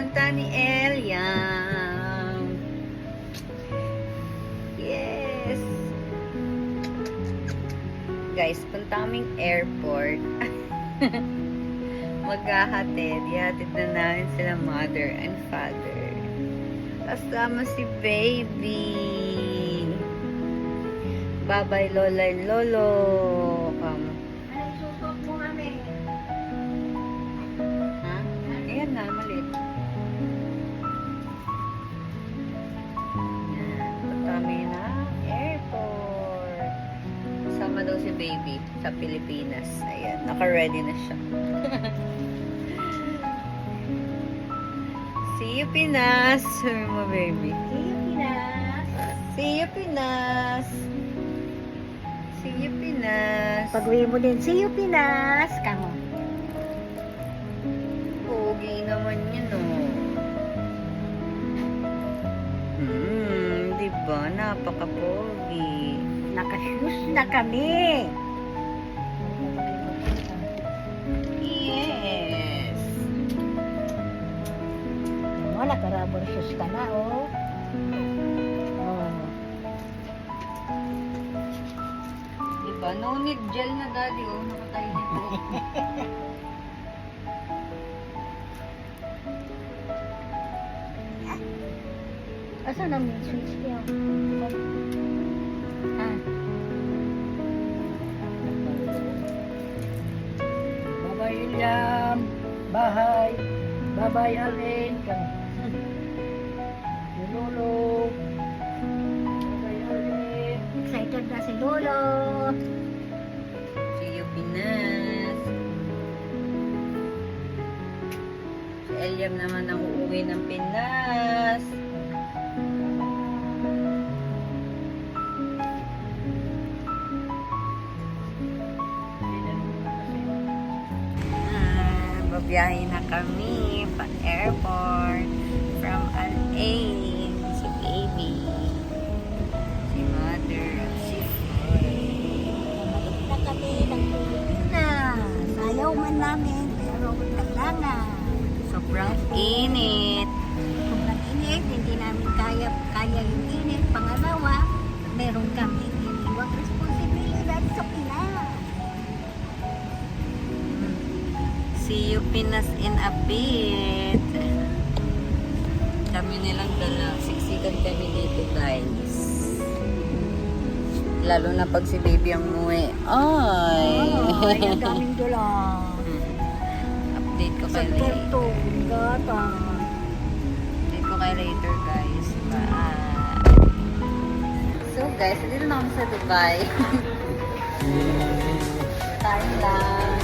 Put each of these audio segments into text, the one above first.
punta ni Eliam. Yes. Guys, punta kaming airport. Maghahatid. Ihatid na namin sila mother and father. Kasama si baby. Bye-bye, Lola and Lolo. Pilipinas. Ayan, naka-ready na siya. See you, Pinas! Sabi mo, baby. See you, Pinas. See you, Pinas! See you, Pinas! Pag-uwi mo din, see you, Pinas. Kamo. Pogi naman yun, oh. Hmm, di ba? Napaka-pogi. Nakashoes na kami. Ba? No need gel na, daddy, oh. Nakatayo dito. Asan ang main switch niya? Ah. Babay Ilyam, bahay, babay Alin, kan. Si Lolo. Excited na si Lolo. See you, Pinas. Si Eliam naman ang uuwi ng Pinas. Ah, babiyahe na kami pa airport namin, pero kailangan. Sobrang init. Sobrang init, hindi namin kaya, kaya yung init. Pangalawa, meron kami iniwang responsibilidad sa Pinas. See you Pinas in a bit. Kami nilang dala. Siksikan kami dito guys. Lalo na pag si baby ang muwi. Ay! Ay, ang daming dula. Sa kay. Puerto, gata. Update ko kay later guys. Bye! So guys, dito na kami sa Dubai. Time lang.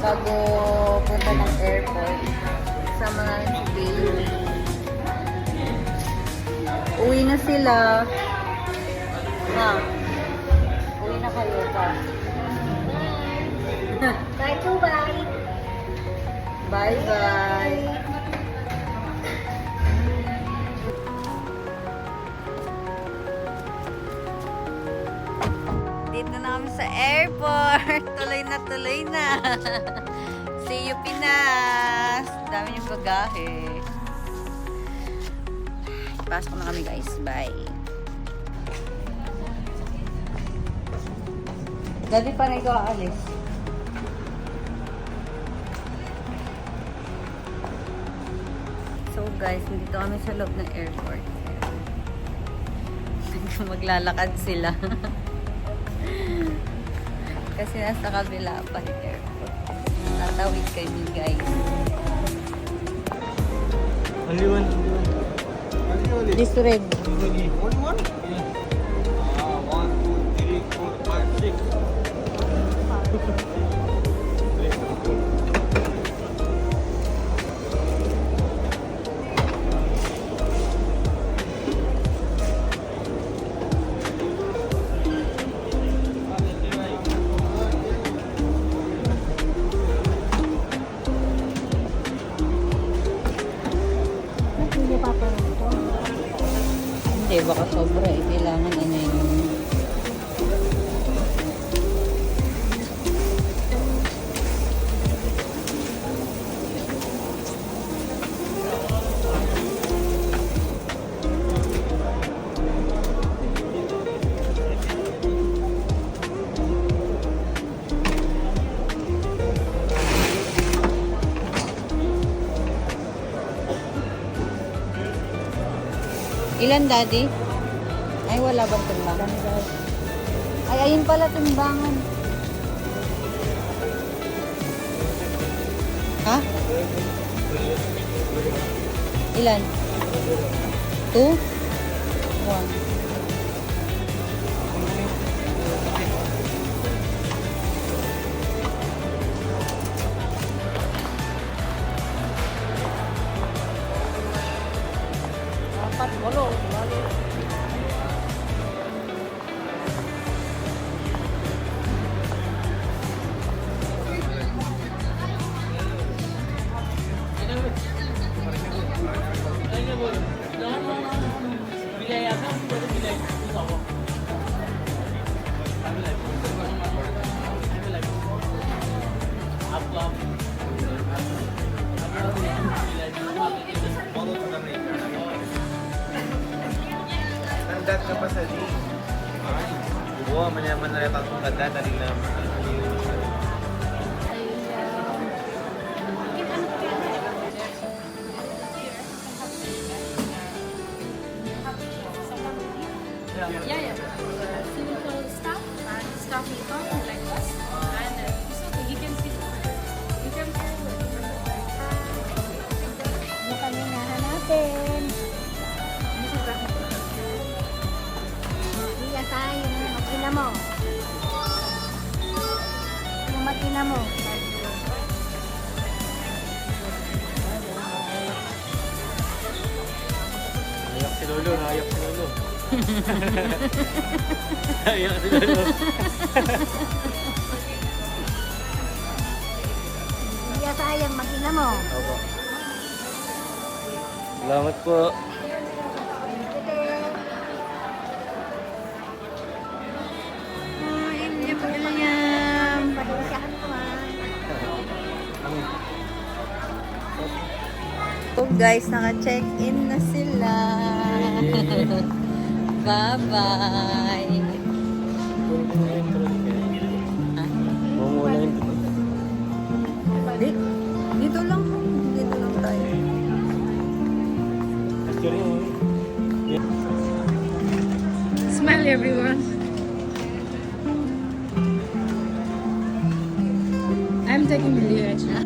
Bago punta ng airport. Kasama namin si baby. Uwi na sila. Ha? Uwi na kayo pa. Bye, Dubai. Bye-bye. Dito na kami sa airport. Tuloy na, tuloy na. See you, Pinas. Dami yung bagahe. Pasok na kami, guys. Bye. Dali pa na ikaw aalis. Guys, nandito kami sa loob ng airport. Maglalakad sila. Kasi nasa kabila pa yung airport. Tatawid kami guys. Only one. Only one. This red. Only one. Ilan, Daddy? Ay, wala bang timbangan? Ay, ayun pala timbangan. Ha? Ilan? Two? One. Nandat ka pa sa di. Oo, manyaman na rin ang ganda na rin naman. Makina mo. Ayak si Lolo, naayak si Lolo. Ayak si Lolo. Iya sayang makina mo. Opo. Salamat po. Oh guys, naka-check-in na sila. Bye-bye. Di, dito lang. Dito lang tayo. smile everyone. I'm taking video actually.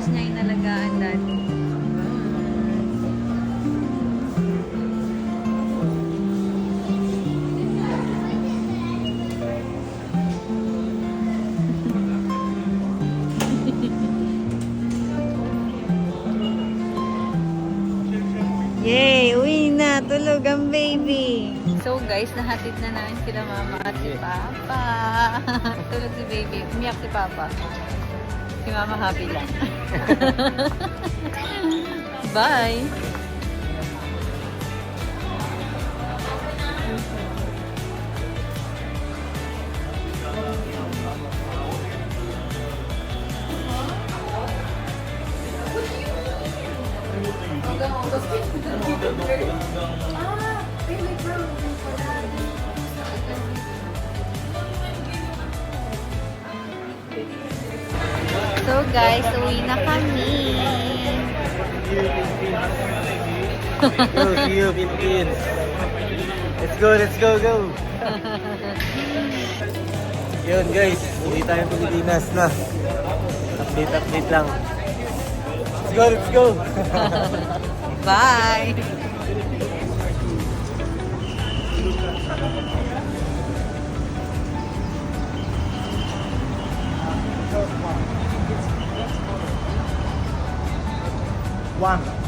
First niya inalagaan dati. Yay! Uwi na! Tulog ang baby! So guys, nahatid na namin sila mama at si papa. Tulog si baby. Umiyak si papa. Si mama happy lang. Bye! Guys, uwi na kami. You, Philippines. Let's go, let's go, go. Yun guys, hindi tayo Pilipinas na. Update, update lang. Let's go, let's go. Bye! One.